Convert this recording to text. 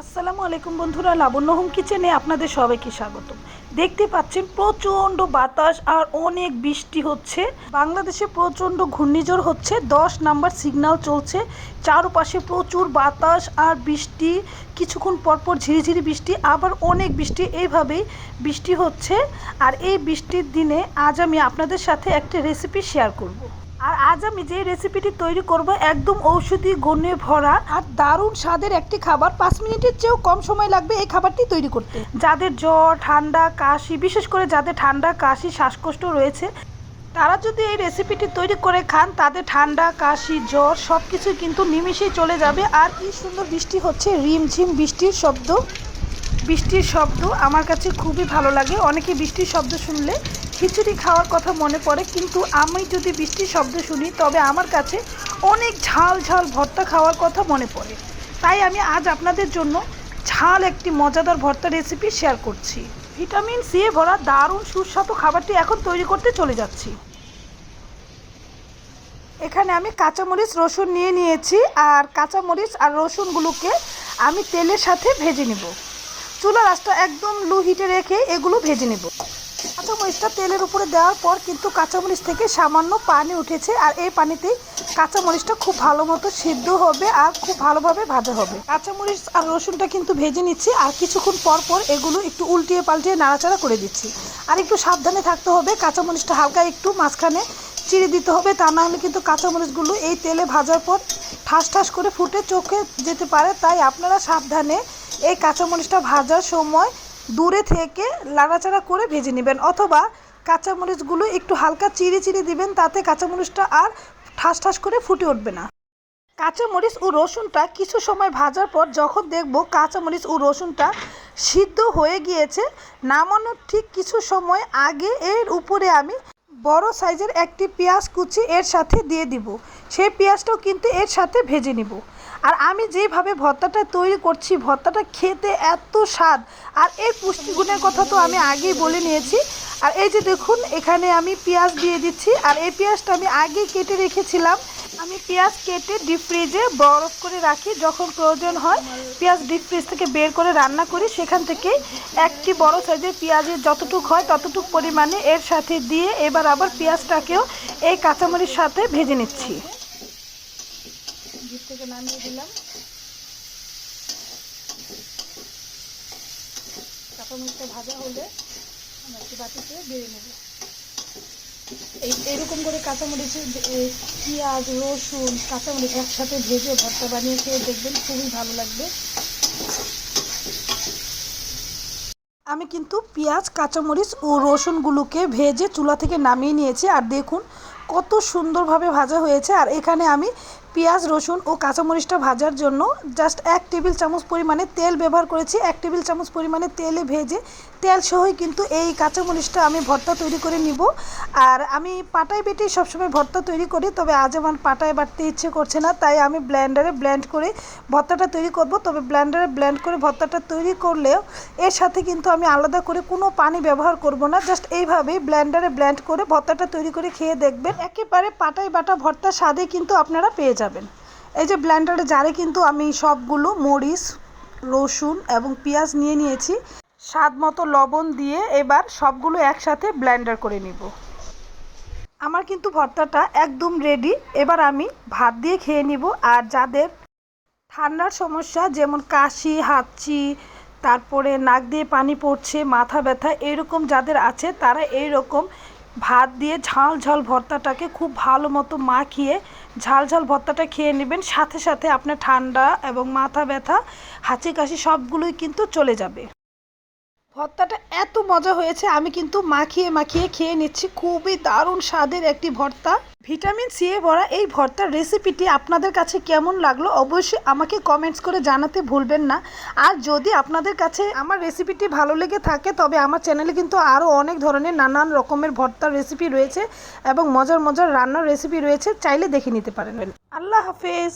আসসালামু আলাইকুম বন্ধুরা, লাবণ্য হোম কিচেনে আপনাদের সবাইকে স্বাগত দেখতে পাচ্ছেন প্রচণ্ড বাতাস আর অনেক বৃষ্টি হচ্ছে। বাংলাদেশে প্রচণ্ড ঘূর্ণিঝড় হচ্ছে, দশ নাম্বার সিগন্যাল চলছে। চারপাশে প্রচুর বাতাস আর বৃষ্টি, কিছুক্ষণ পরপর ঝিরিঝিরি বৃষ্টি, আবার অনেক বৃষ্টি, এইভাবেই বৃষ্টি হচ্ছে। আর এই বৃষ্টির দিনে আজ আমি আপনাদের সাথে একটা রেসিপি শেয়ার করব। আর আজ আমি যে রেসিপিটি তৈরি করব, একদম ঔষধি গুণে ভরা আর দারুণ স্বাদের একটি খাবার। পাঁচ মিনিটের চেয়েও কম সময় লাগবে এই খাবারটি তৈরি করতে। যাদের জ্বর, ঠান্ডা, কাশি, বিশেষ করে যাদের ঠান্ডা, কাশি, শ্বাসকষ্ট রয়েছে, তারা যদি এই রেসিপিটি তৈরি করে খান, তাদের ঠান্ডা, কাশি, জ্বর সব কিছু কিন্তু নিমিশেই চলে যাবে। আর কি সুন্দর বৃষ্টি হচ্ছে, রিমঝিম বৃষ্টির শব্দ। বৃষ্টির শব্দ আমার কাছে খুবই ভালো লাগে। অনেকে বৃষ্টির শব্দ শুনলে খিচুড়ি খাওয়ার কথা মনে পড়ে, কিন্তু আমি যদি বৃষ্টির শব্দ শুনি, তবে আমার কাছে অনেক ঝাল ঝাল ভর্তা খাওয়ার কথা মনে পড়ে। তাই আমি আজ আপনাদের জন্য ঝাল একটি মজাদার ভর্তা রেসিপি শেয়ার করছি। ভিটামিন সি এ ভরা দারুণ সুস্বাদু খাবারটি এখন তৈরি করতে চলে যাচ্ছি। এখানে আমি কাঁচামরিচ, রসুন নিয়ে নিয়েছি, আর কাঁচামরিচ আর রসুনগুলোকে আমি তেলের সাথে ভেজে নেব। চুলার আঁচটা একদম লো হিটে রেখে এগুলো ভেজে নেব। কাঁচামরিচটা তেলের উপরে দেওয়ার পর কিন্তু কাঁচামরিচ থেকে সামান্য পানি উঠেছে আর এই পানিতেই কাঁচামরিচটা খুব ভালো মতো সিদ্ধ হবে আর খুব ভালোভাবে ভাজা হবে। কাঁচামরিচ আর রসুনটা কিন্তু ভেজে নিচ্ছি আর কিছুক্ষণ পর পর এগুলো একটু উল্টিয়ে পাল্টিয়ে নাড়াচাড়া করে দিচ্ছি। আর একটু সাবধানে থাকতে হবে, কাঁচামরিচটা হালকা একটু মাঝখানে চিড়ে দিতে হবে, তা না হলে কিন্তু কাঁচামরিচগুলো এই তেলে ভাজার পর ঠাস ঠাস করে ফুটে চোখে যেতে পারে। তাই আপনারা সাবধানে এই কাঁচামরিচটা ভাজার সময় দূরে থেকে লাড়াচাড়া করে ভেজে নেবেন অথবা কাঁচামরিচগুলো একটু হালকা চিড়ে চিড়ে দিবেন, তাতে কাঁচামরিচটা আর ঠাস ঠাস করে ফুটে উঠবে না। কাঁচামরিচ ও রসুনটা কিছু সময় ভাজার পর যখন দেখব কাঁচামরিচ ও রসুনটা সিদ্ধ হয়ে গিয়েছে, নামানোর ঠিক কিছু সময় আগে এর উপরে আমি বড় সাইজের একটি পেঁয়াজ কুচি এর সাথে দিয়ে দিব। সেই পেঁয়াজটাও কিন্তু এর সাথে ভেজে নিব। আর আমি যেভাবে ভর্তাটা তৈরি করছি, ভর্তাটা খেতে এত স্বাদ। আর এর পুষ্টিগুণের কথা তো আমি আগেই বলে নিয়েছি। আর এই যে দেখুন, এখানে আমি পেঁয়াজ দিয়ে দিচ্ছি। আর এই পেঁয়াজটা আমি আগেই কেটে রেখেছিলাম। আমি পেঁয়াজ কেটে ডিপ ফ্রিজে বরফ করে রাখি। যখন প্রয়োজন হয়, পেঁয়াজ ডিপ ফ্রিজ থেকে বের করে রান্না করি। সেখান থেকে একটি বড় সাইজের পেঁয়াজের যতটুক হয়, ততটুক পরিমাণে এর সাথে দিয়ে এবার আবার পেঁয়াজটাকেও এই কাঁচামরির সাথে ভেজে নিচ্ছি। ভাজা হলে আমরা একটু বাটিতে বেড়ে নেব। এই এরকম করে কাঁচামরিচের পেঁয়াজ, রসুন, কাঁচামরিচ একসাথে ভেজে ভর্তা বানিয়ে খেয়ে দেখবেন খুবই ভালো লাগবে। আমি কিন্তু পেঁয়াজ, কাঁচামরিচ ও রসুনগুলোকে ভেজে চুলা থেকে নামিয়ে নিয়েছি। আর দেখুন কত সুন্দরভাবে ভাজা হয়েছে। আর এখানে আমি পেঁয়াজ, রসুন ও কাঁচামরিচটা ভাজার জন্য জাস্ট এক টেবিল চামচ পরিমাণে তেল ব্যবহার করেছি। এক টেবিল চামচ পরিমাণে তেলে ভেজে তেল সহই কিন্তু এই কাঁচামরিচটা আমি ভর্তা তৈরি করে নিব। আর আমি পাটায় বেটেই সবসময় ভর্তা তৈরি করি, তবে আজ আমার পাটায় বাটতে ইচ্ছে করছে না, তাই আমি ব্লেন্ডারে ব্লেন্ড করে ভর্তাটা তৈরি করব। তবে ব্লেন্ডারে ব্লেন্ড করে ভর্তাটা তৈরি করলেও এর সাথে কিন্তু আমি আলাদা করে কোনো পানি ব্যবহার করব না জাস্ট এইভাবেই ব্লেন্ডারে ব্লেন্ড করে ভর্তাটা তৈরি করে খেয়ে দেখবেন। একেবারে পাটায় বাটা ভর্তা স্বাদে কিন্তু আপনারা পেয়ে যাবেন। এই যে ব্লেন্ডারে জারে কিন্তু আমি সবগুলো মরিচ, রসুন এবং পেঁয়াজ নিয়ে নিয়েছি। স্বাদ মতো লবণ দিয়ে এবার সবগুলো একসাথে ব্লেন্ডার করে নিব। আমার কিন্তু ভর্তাটা একদম রেডি এবার আমি ভাত দিয়ে খেয়ে নিব। আর যাদের ঠান্ডার সমস্যা, যেমন কাশি, হাঁচি, তারপরে নাক দিয়ে পানি পড়ছে, মাথা ব্যথা, এরকম যাদের আছে, তারা এইরকম ভাত দিয়ে ঝাল ঝাল ভর্তাটাকে খুব ভালো মতো মাখিয়ে ঝাল ঝাল ভর্তাটা খেয়ে নেবেন। সাথে সাথে আপনার ঠান্ডা এবং মাথা ব্যথা, হাঁচি কাশি সবগুলোই কিন্তু চলে যাবে। ভর্তাটা এত মজা হয়েছে, আমি কিন্তু মাখিয়ে মাখিয়ে খেয়ে নিচ্ছি। খুবই দারুণ স্বাদের একটি ভর্তা। ভিটামিন সি এ ভরা এই ভর্তার রেসিপিটি আপনাদের কাছে কেমন লাগল অবশ্যই আমাকে কমেন্টস করে জানাতে ভুলবেন না। আর যদি আপনাদের কাছে আমার রেসিপিটি ভালো লেগে থাকে, তবে আমার চ্যানেলে কিন্তু আরও অনেক ধরনের নানান রকমের ভর্তার রেসিপি রয়েছে এবং মজার মজার রান্নার রেসিপি রয়েছে, চাইলে দেখে নিতে পারেন। আল্লাহ হাফেজ।